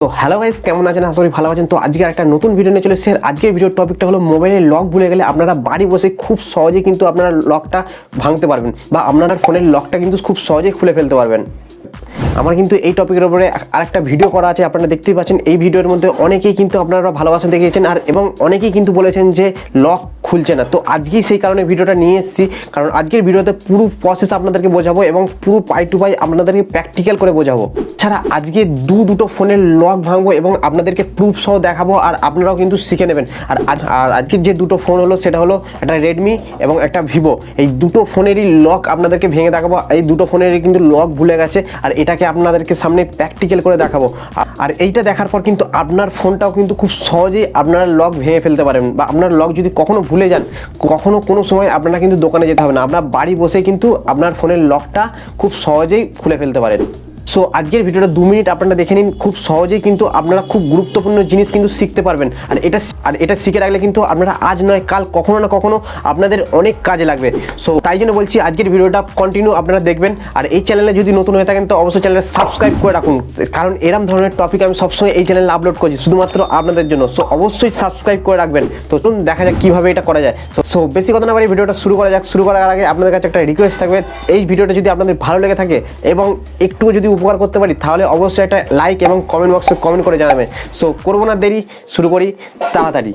তো hello guys কেমন আছেন? আশা করি ভালো আছেন। তো আজকে একটা নতুন ভিডিও নিয়ে চলে এসেছে। আজকের ভিডিওর টপিকটা হলো মোবাইলের লক ভুলে গেলে আপনারা বাড়ি বসে খুব সহজে কিন্তু আপনারা লকটা ভাঙতে পারবেন বা আপনারা ফোনের লকটা কিন্তু খুব সহজে খুলে ফেলতে পারবেন। আমার কিন্তু এই টপিকের উপরে আরেকটা ভিডিও করা আছে, আপনারা দেখতেই পাচ্ছেন। এই ভিডিওর মধ্যে অনেকেই কিন্তু আপনারা ভালোবাসা দেখিয়েছেন আর এবং অনেকেই কিন্তু বলেছেন যে লক খুলছে না। তো আজকেই সেই কারণে ভিডিওটা নিয়ে এসেছি, কারণ আজকের ভিডিওতে পুরো প্রসেস আপনাদেরকে বোঝাবো এবং পুরো পাই টু পাই আপনাদেরকে প্র্যাকটিক্যাল করে বোঝাবো। ছাড়া আজকে দু দুটো ফোনের লক ভাঙবো এবং আপনাদেরকে প্রুফ সহ দেখাবো আর আপনারাও কিন্তু শিখে নেবেন। আর আর আজকের যে দুটো ফোন হলো, সেটা হলো একটা রেডমি এবং একটা ভিভো এই দুটো ফোনেরই লক আপনাদেরকে ভেঙে দেখাবো। এই দুটো ফোনেরই কিন্তু লক ভুলে গেছে। আর এটাকে আপনাদেরকে সামনে প্র্যাকটিক্যাল করে দেখাবো। আর- এইটা দেখার পর কিন্তু আপনার ফোনটাও কিন্তু খুব সহজেই আপনারা লক ভেঙে ফেলতে পারেন বা আপনার লক যদি কখনো ভুলে যান, কখনো কোনো সময় আপনারা কিন্তু দোকানে যেতে হবে না। আপনার বাড়ি বসে কিন্তু আপনার ফোনের লকটা খুব সহজেই খুলে ফেলতে পারেন। সো আজকের ভিডিওটা দু মিনিট আপনারা দেখে নিন। খুব সহজেই কিন্তু আপনারা খুব গুরুত্বপূর্ণ জিনিস কিন্তু শিখতে পারবেন। আর এটা আর এটা শিখে রাখলে কিন্তু আপনারা আজ নয়, কাল কখনো না কখনো আপনাদের অনেক কাজে লাগবে। সো তাই জন্য বলছি আজকের ভিডিওটা কন্টিনিউ আপনারা দেখবেন। আর এই চ্যানেলে যদি নতুন হয়ে থাকেন, তো অবশ্যই চ্যানেলে সাবস্ক্রাইব করে রাখুন। কারণ এরম ধরনের টপিক আমি সবসময় এই চ্যানেলে আপলোড করছি, শুধুমাত্র আপনাদের জন্য। সো অবশ্যই সাবস্ক্রাইব করে রাখবেন। তো চলুন দেখা যাক কীভাবে এটা করা যায়। সো বেশি কথা না বাড়ি ভিডিওটা শুরু করা যাক। শুরু করার আগে আপনাদের কাছে একটা রিকোয়েস্ট থাকবে। এই ভিডিওটা যদি আপনাদের ভালো লেগে থাকে এবং একটু যদি উপকার করতে পারি, তাহলে অবশ্যই একটা লাইক এবং কমেন্ট বক্সে কমেন্ট করে জানাবেন সো করব না দেরি, শুরু করি তাড়াতাড়ি।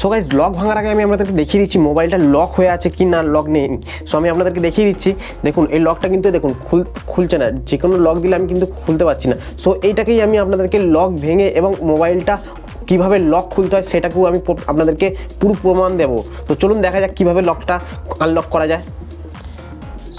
সো গাইজ লক ভাঙার আগে আমি আপনাদেরকে দেখিয়ে দিচ্ছি মোবাইলটা লক হয়ে আছে কি না লক নেই। সো আমি আপনাদেরকে দেখিয়ে দিচ্ছি, দেখুন, এই লকটা কিন্তু দেখুন, খুল, খুলছে না। যে কোনো লক দিলে আমি কিন্তু খুলতে পারছি না। সো এইটাকেই আমি আপনাদেরকে লক ভেঙে এবং মোবাইলটা কীভাবে লক খুলতে হয় সেটাকেও আমি আপনাদেরকে পুরো প্রমাণ দেব। তো চলুন দেখা যাক কীভাবে লকটা আনলক করা যায়।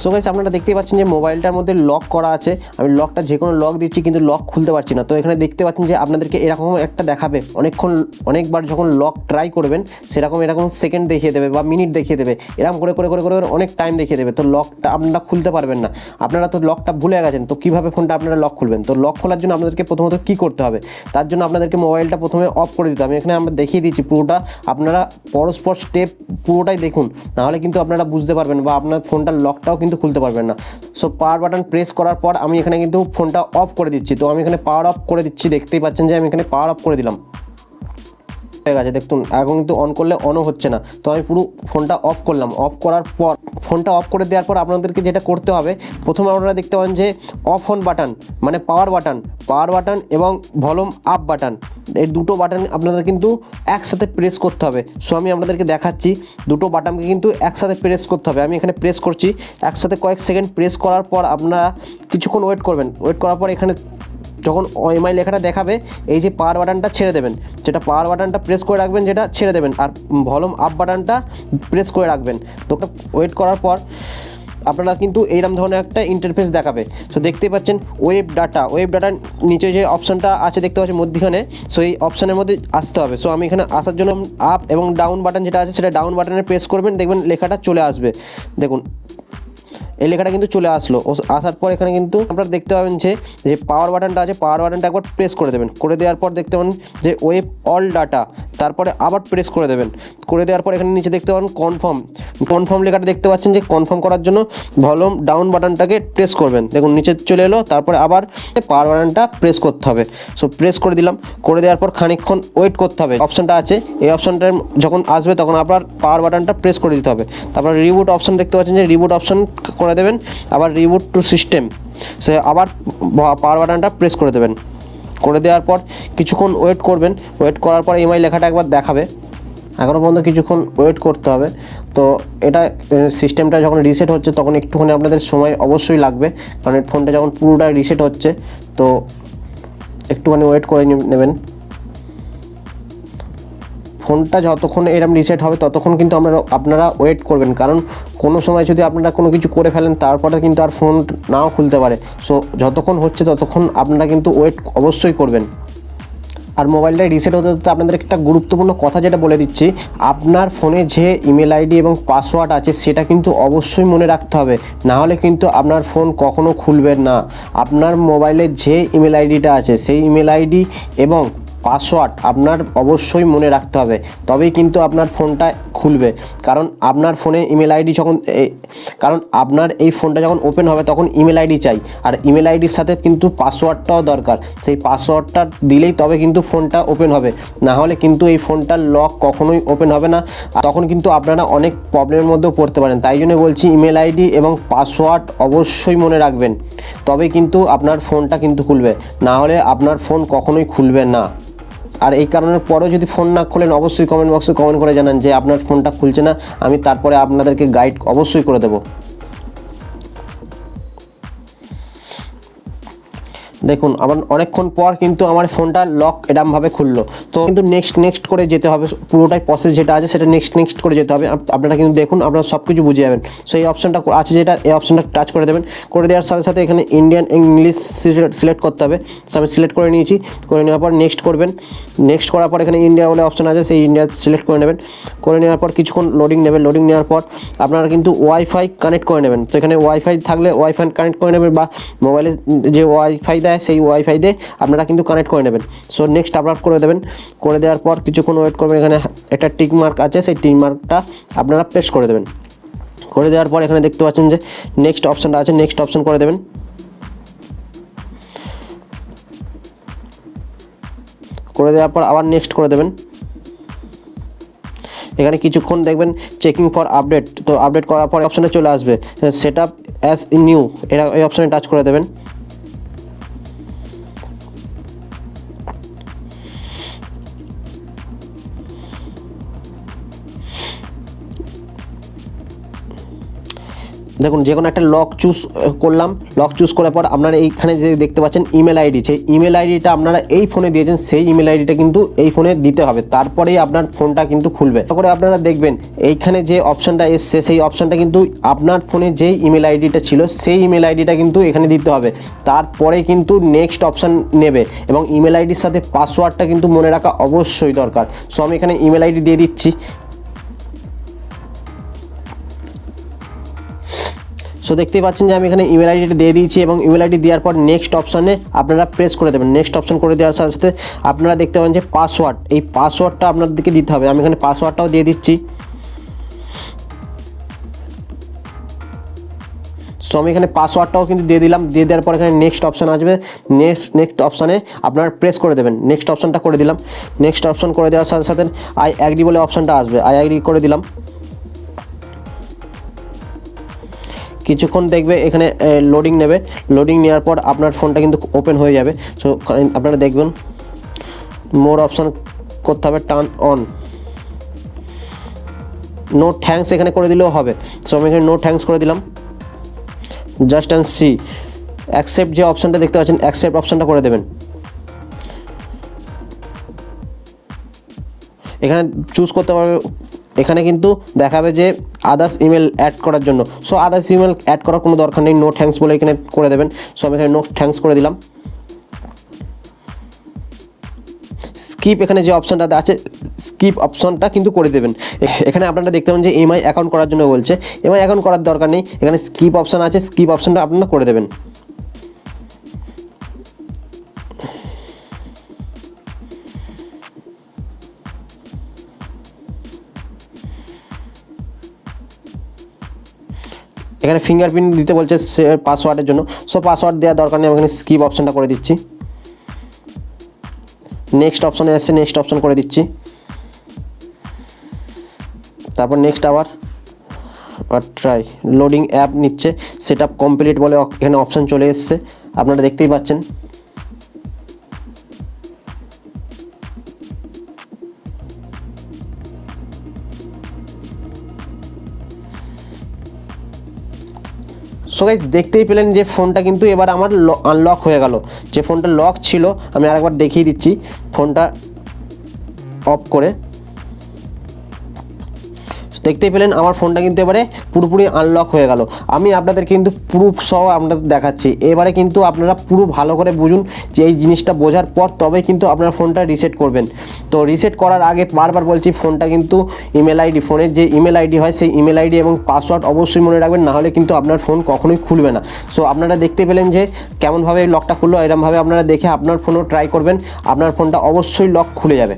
সো গাইস আপনারা দেখতেই পাচ্ছেন যে মোবাইলটার মধ্যে লক করা আছে। আমি লকটা যে কোনো লক দিচ্ছি, কিন্তু লক খুলতে পারছি না। তো এখানে দেখতে পাচ্ছেন যে আপনাদেরকে এরকম একটা দেখাবে। অনেকক্ষণ, অনেকবার যখন লক ট্রাই করবেন, সেরকম এরকম সেকেন্ড দেখিয়ে দেবে বা মিনিট দেখিয়ে দেবে। এরকম করে করে করে করে অনেক টাইম দেখিয়ে দেবে। তো লকটা আপনারা খুলতে পারবেন না। আপনারা তো লকটা ভুলে গেছেন, তো কীভাবে ফোনটা আপনারা লক খুলবেন? তো লক খোলার জন্য আপনাদেরকে প্রথমত কী করতে হবে? তার জন্য আপনাদেরকে মোবাইলটা প্রথমে অফ করে দিতে হবে। এখানে আমরা দেখিয়ে দিচ্ছি পুরোটা। আপনারা পরস্পর স্টেপ পুরোটাই দেখুন। নাহলে কিন্তু আপনারা বুঝতে পারবেন বা আপনার ফোনটার লকটাও খুলতে পারবেন না। সো পাওয়ার বাটন প্রেস করার পর আমি এখানে কিন্তু ফোনটা অফ করে দিচ্ছি। তো আমি এখানে পাওয়ার অফ করে দিচ্ছি। দেখতেই পাচ্ছেন যে আমি এখানে পাওয়ার অফ করে দিলাম। হয়ে গেছে। দেখুন, এখন কিন্তু অন করলে অনও হচ্ছে না। তো আমি পুরো ফোনটা অফ করলাম। অফ করার পর, ফোনটা অফ করে দেওয়ার পর আপনাদেরকে যেটা করতে হবে, প্রথমে আপনারা দেখতে পান যে অফ অন বাটন মানে পাওয়ার বাটন পাওয়ার বাটন এবং ভলিউম আপ বাটন এই দুটো বাটন আপনাদের কিন্তু একসাথে প্রেস করতে হবে। সো আমি আপনাদেরকে দেখাচ্ছি, দুটো বাটনকে কিন্তু একসাথে প্রেস করতে হবে। আমি এখানে প্রেস করছি, একসাথে কয়েক সেকেন্ড প্রেস করার পর আপনারা কিছুক্ষণ ওয়েট করবেন। ওয়েট করার পর এখানে যখন এমআই লেখাটা দেখাবে, এই যে পাওয়ার বাটনটা ছেড়ে দেবেন, যেটা পাওয়ার বাটনটা প্রেস করে রাখবেন, যেটা ছেড়ে দেবেন, আর ভলিউম আপ বাটনটা প্রেস করে রাখবেন। তো ওয়েট করার পর আপনারা কিন্তু এইরকম ধরনের একটা ইন্টারফেস দেখাবে। সো দেখতেই পাচ্ছেন ওয়েব ডাটা ওয়েব ডাটার নিচে যে অপশানটা আছে দেখতে পাচ্ছেন মধ্যখানে সো এই অপশানের মধ্যে আসতে হবে। সো আমি এখানে আসার জন্য আপ এবং ডাউন বাটন যেটা আছে, সেটা ডাউন বাটনে প্রেস করবেন, দেখবেন লেখাটা চলে আসবে। দেখুন এই লেখাটা কিন্তু চলে আসলো। আসার পর এখানে কিন্তু আপনারা দেখতে পাবেন যে যে পাওয়ার বাটনটা আছে পাওয়ার বাটনটা একবার প্রেস করে দেবেন। করে দেওয়ার পর দেখতে পাবেন যে ওয়েব অল ডাটা তারপরে আবার প্রেস করে দেবেন। করে দেওয়ার পর এখানে নিচে দেখতে পাবেন কনফার্ম কনফার্ম লেখাটা দেখতে পাচ্ছেন যে কনফার্ম করার জন্য ভলিউম ডাউন বাটনটাকে প্রেস করবেন। দেখুন, নিচে চলে এলো, তারপরে আবার পাওয়ার বাটনটা প্রেস করতে হবে। সো প্রেস করে দিলাম। করে দেওয়ার পর খানিকক্ষণ ওয়েট করতে হবে। অপশনটা আছে। এই অপশনটার যখন আসবে, তখন আবার পাওয়ার বাটনটা প্রেস করে দিতে হবে। তারপর রিবুট অপশন দেখতে পাচ্ছেন যে রিবুট অপশন করে দেবেন, আবার রিবুট টু সিস্টেম সে আবার পাওয়ার বাটনটা প্রেস করে দেবেন। করে দেওয়ার পর কিছুক্ষণ ওয়েট করবেন ওয়েট করার পর এমআই লেখাটা একবার দেখাবে। এখনও পর্যন্ত কিছুক্ষণ ওয়েট করতে হবে। তো এটা সিস্টেমটা যখন রিসেট হচ্ছে, তখন একটুখানি আপনাদের সময় অবশ্যই লাগবে, কারণ ফোনটা যখন পুরোটা রিসেট হচ্ছে, তো একটুখানি ওয়েট করে নেবেন। ফোনটা যতক্ষণ এরম রিসেট হবে, ততক্ষণ কিন্তু আমরা আপনারা ওয়েট করবেন। কারণ কোনো সময় যদি আপনারা কোনো কিছু করে ফেলেন, তারপরে কিন্তু আর ফোন নাও খুলতে পারে। সো যতক্ষণ হচ্ছে ততক্ষণ আপনারা কিন্তু ওয়েট অবশ্যই করবেন। আর মোবাইলটা রিসেট হতে হতে আপনাদের একটা গুরুত্বপূর্ণ কথা যেটা বলে দিচ্ছি, আপনার ফোনে যে ইমেল আইডি এবং পাসওয়ার্ড আছে, সেটা কিন্তু অবশ্যই মনে রাখতে হবে। না হলে কিন্তু আপনার ফোন কখনো খুলবে না। আপনার মোবাইলে যে ইমেল আইডিটা আছে, সেই ইমেল আইডি এবং পাসওয়ার্ড আপনার অবশ্যই মনে রাখতে হবে। তবেই কিন্তু আপনার ফোনটা খুলবে। কারণ আপনার ফোনে ইমেল আইডি যখন কারণ আপনার এই ফোনটা যখন ওপেন হবে তখন ইমেল আইডি চাই। আর ইমেল আইডির সাথে কিন্তু পাসওয়ার্ডটাও দরকার। সেই পাসওয়ার্ডটা দিলেই তবে কিন্তু ফোনটা ওপেন হবে। না হলে কিন্তু এই ফোনটার লক কখনোই ওপেন হবে না। তখন কিন্তু আপনারা অনেক প্রবলেমের মধ্যেও পড়তে পারেন। তাই জন্য বলছি, ইমেল আইডি এবং পাসওয়ার্ড অবশ্যই মনে রাখবেন। তবে কিন্তু আপনার ফোনটা কিন্তু খুলবে। না হলে আপনার ফোন কখনোই খুলবে না। আর এই কারণের পরেও যদি ফোন না খোলেন, অবশ্যই কমেন্ট বক্সে কমেন্ট করে জানান যে আপনার ফোনটা খুলছে না। আমি তারপরে আপনাদেরকে গাইড অবশ্যই করে দেবো। দেখুন, আমার অনেকক্ষণ পর কিন্তু আমার ফোনটা লক এরমভাবে খুললো। তো কিন্তু নেক্সট নেক্সট করে যেতে হবে, পুরোটাই প্রসেস যেটা আছে সেটা নেক্সট নেক্সট করে যেতে হবে। আপনারা কিন্তু দেখুন, আপনারা সব কিছু বুঝে যাবেন। সো এই অপশনটা আছে যেটা, এই অপশানটা টাচ করে দেবেন। করে দেওয়ার সাথে সাথে এখানে ইন্ডিয়ান ইংলিশ সিলেক্ট করতে হবে। তো আমি সিলেক্ট করে নিয়েছি। করে নেওয়ার পর নেক্সট করবেন। নেক্সট করার পর এখানে ইন্ডিয়া বলে অপশান আছে, সেই ইন্ডিয়া সিলেক্ট করে নেবেন। করে নেওয়ার পর কিছুক্ষণ লোডিং নেবেন। লোডিং নেওয়ার পর আপনারা কিন্তু ওয়াইফাই কানেক্ট করে নেবেন। তো এখানে ওয়াইফাই থাকলে ওয়াইফাই কানেক্ট করে নেবেন বা মোবাইলে যে ওয়াইফাই দেয় সেই ওয়াইফাই দিয়ে আপনারা কিন্তু কানেক্ট করে নেবেন। সো নেক্সট আপলোড করে দেবেন। করে দেওয়ার পর কিছুক্ষণ ওয়েট করবেন, এখানে একটা টিক মার্ক আছে, সেই টিক মার্কটা আপনারা প্রেস করে দেবেন। করে দেওয়ার পর এখানে দেখতে পাচ্ছেন যে নেক্সট অপশনটা আছে নেক্সট অপশন করে দেবেন। করে দেওয়ার পর আবার নেক্সট করে দেবেন। এখানে কিছুক্ষণ দেখবেন চেকিং ফর আপডেট তো আপডেট করার পর অপশানে চলে আসবে। সেট আপ অ্যাজ নিউ এরা এই অপশানে টাচ করে দেবেন। দেখুন, যে কোনো একটা লক চুজ করলাম। লক চুজ করার পর আপনারা এইখানে যে দেখতে পাচ্ছেন ইমেল আইডি সেই ইমেল আইডিটা আপনারা এই ফোনে দিয়েছেন, সেই ইমেল আইডিটা কিন্তু এই ফোনে দিতে হবে। তারপরেই আপনার ফোনটা কিন্তু খুলবে। তারপরে আপনারা দেখবেন, এইখানে যে অপশনটা এসছে, সেই অপশানটা কিন্তু আপনার ফোনে যেই ইমেল আইডিটা ছিল, সেই ইমেল আইডিটা কিন্তু এখানে দিতে হবে। তারপরে কিন্তু নেক্সট অপশান নেবে এবং ইমেল আইডির সাথে পাসওয়ার্ডটা কিন্তু মনে রাখা অবশ্যই দরকার। সো আমি এখানে ইমেল আইডি দিয়ে দিচ্ছি। সো দেখতেই পাচ্ছেন যে আমি এখানে ইমেল আইডিটা দিয়ে দিয়েছি এবং ইমেল আইডি দেওয়ার পর নেক্সট অপশানে আপনারা প্রেস করে দেবেন। নেক্সট অপশন করে দেওয়ার সাথে সাথে আপনারা দেখতে পাবেন যে পাসওয়ার্ড এই পাসওয়ার্ডটা আপনাদেরকে দিতে হবে। আমি এখানে পাসওয়ার্ডটাও দিয়ে দিচ্ছি। সো আমি এখানে পাসওয়ার্ডটাও কিন্তু দিয়ে দিলাম। দিয়ে দেওয়ার পর এখানে নেক্সট অপশান আসবে। নেক্সট নেক্সট অপশানে আপনারা প্রেস করে দেবেন। নেক্সট অপশানটা করে দিলাম। নেক্সট অপশান করে দেওয়ার সাথে সাথে আই অ্যাগ্রি বলে অপশানটা আসবে। আই অ্যাগ্রি করে দিলাম। কিছুক্ষণ দেখবে এখানে লোডিং নেবে। লোডিং নেওয়ার পর আপনার ফোনটা কিন্তু ওপেন হয়ে যাবে। সো আপনারা দেখবেন মোর অপশান করতে হবে টার্ন অন নো থ্যাঙ্কস এখানে করে দিলেও হবে। সো আমি এখানে নো থ্যাঙ্কস করে দিলাম। জাস্ট অ্যান্ড সি অ্যাকসেপ্ট যে অপশানটা দেখতে পাচ্ছেন অ্যাকসেপ্ট অপশানটা করে দেবেন। এখানে চুজ করতে পারবে এখানে কিন্তু দেখাবে যে আদার্স ইমেল অ্যাড করার জন্য। সো আদার্স ইমেল অ্যাড করার কোনো দরকার নেই নো থ্যাঙ্কস বলে এখানে করে দেবেন। সো আমি এখানে নো থ্যাঙ্কস করে দিলাম। স্কিপ এখানে যে অপশনটা আছে স্কিপ অপশনটা কিন্তু করে দেবেন। এখানে আপনারা দেখতে পাবেন যে এমআই অ্যাকাউন্ট করার জন্য বলছে। এমআই অ্যাকাউন্ট করার দরকার নেই, এখানে স্কিপ অপশান আছে স্কিপ অপশানটা আপনারা করে দেবেন। এখানে ফিঙ্গারপ্রিন্ট দিতে বলছে পাসওয়ার্ডের জন্য। সো পাসওয়ার্ড দেওয়ার দরকার নেই, আমি এখানে স্কিপ অপশানটা করে দিচ্ছি। নেক্সট অপশানে এসে নেক্সট অপশান করে দিচ্ছি। তারপর নেক্সট আবার ট্রাই লোডিং অ্যাপ নিচ্ছে সেট আপ কমপ্লিট বলে এখানে অপশান চলে এসছে। আপনারা দেখতেই পাচ্ছেন। সো গাইজ দেখতেই পেলেন যে ফোনটা কিন্তু এবার আমার আনলক হয়ে গেল। যে ফোনটা লক ছিল, আমি আরেকবার দেখিয়ে দিচ্ছি। ফোনটা অফ করে দেখতেই পেলেন আমার ফোনটা কিন্তু এবারে পুরোপুরি আনলক হয়ে গেল। আমি আপনাদের কিন্তু প্রুফ সহ আপনাদের দেখাচ্ছি। এবারে কিন্তু আপনারা পুরো ভালো করে বুঝুন যে এই জিনিসটা বোঝার পর তবে কিন্তু আপনার ফোনটা রিসেট করবেন। তো রিসেট করার আগে বারবার বলছি, ফোনটা কিন্তু ইমেল আইডি ফোনের যে ইমেল আইডি হয় সেই ইমেল আইডি এবং পাসওয়ার্ড অবশ্যই মনে রাখবেন, না হলে কিন্তু আপনার ফোন কখনোই খুলবে না। সো আপনারা দেখতে পেলেন যে কেমনভাবে এই লকটা খুললো, এরমভাবে আপনারা দেখে আপনার ফোনও ট্রাই করবেন, আপনার ফোনটা অবশ্যই লক খুলে যাবে।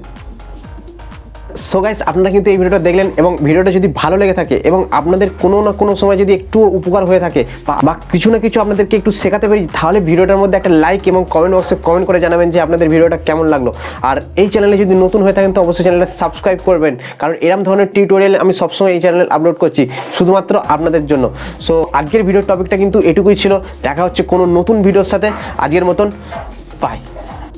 সো গাইস আপনারা কিন্তু এই ভিডিওটা দেখলেন এবং ভিডিওটা যদি ভালো লেগে থাকে এবং আপনাদের কোনো না কোনো সময় যদি একটু উপকার হয়ে থাকে বা- কিছু না কিছু আপনাদেরকে একটু শেখাতে পারি, তাহলে ভিডিওটার মধ্যে একটা লাইক এবং কমেন্ট বক্সে কমেন্ট করে জানাবেন যে আপনাদের ভিডিওটা কেমন লাগল। আর এই চ্যানেলে যদি নতুন হয়ে থাকেন তো অবশ্যই চ্যানেলটা সাবস্ক্রাইব করবেন, কারণ এরম ধরনের টিউটোরিয়াল আমি সবসময় এই চ্যানেলে আপলোড করছি, শুধুমাত্র আপনাদের জন্য। সো আজকের ভিডিওর টপিকটা কিন্তু এটুকুই ছিল, দেখা হচ্ছে কোনো নতুন ভিডিওর সাথে। আজকের মতন বাই